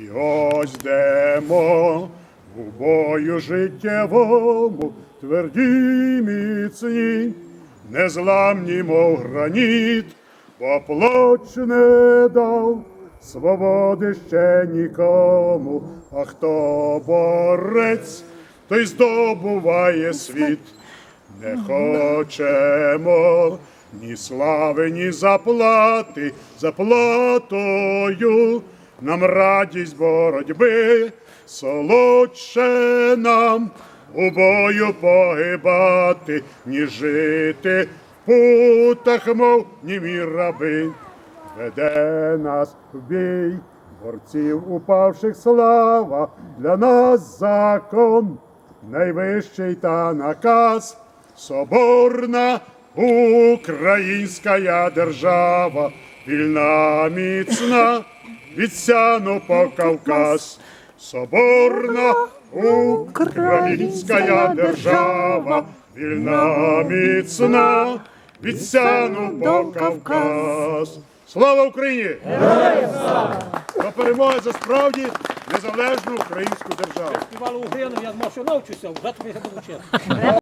І ось демо у бою життєвому, тверді міцні, незламні, мов граніт, бо плоч не дав свободи ще нікому, а хто борець, той здобуває світ. Не хочемо ні слави, ні заплати, заплатою нам радість боротьби, солодше нам у бою погибати, ні жити в путах, мов німі раби. Веде нас в бій, борців упавших слава, для нас закон найвищий та наказ, соборна українська держава, вільна міцна, від сяну по Кавказ, соборна українська держава, вільна міцна, від сяну по Кавказ. Слава Україні! До перемоги за справді незалежну українську державу. Співали Угрину, я думав, що навчуся, вже тобі не вчив.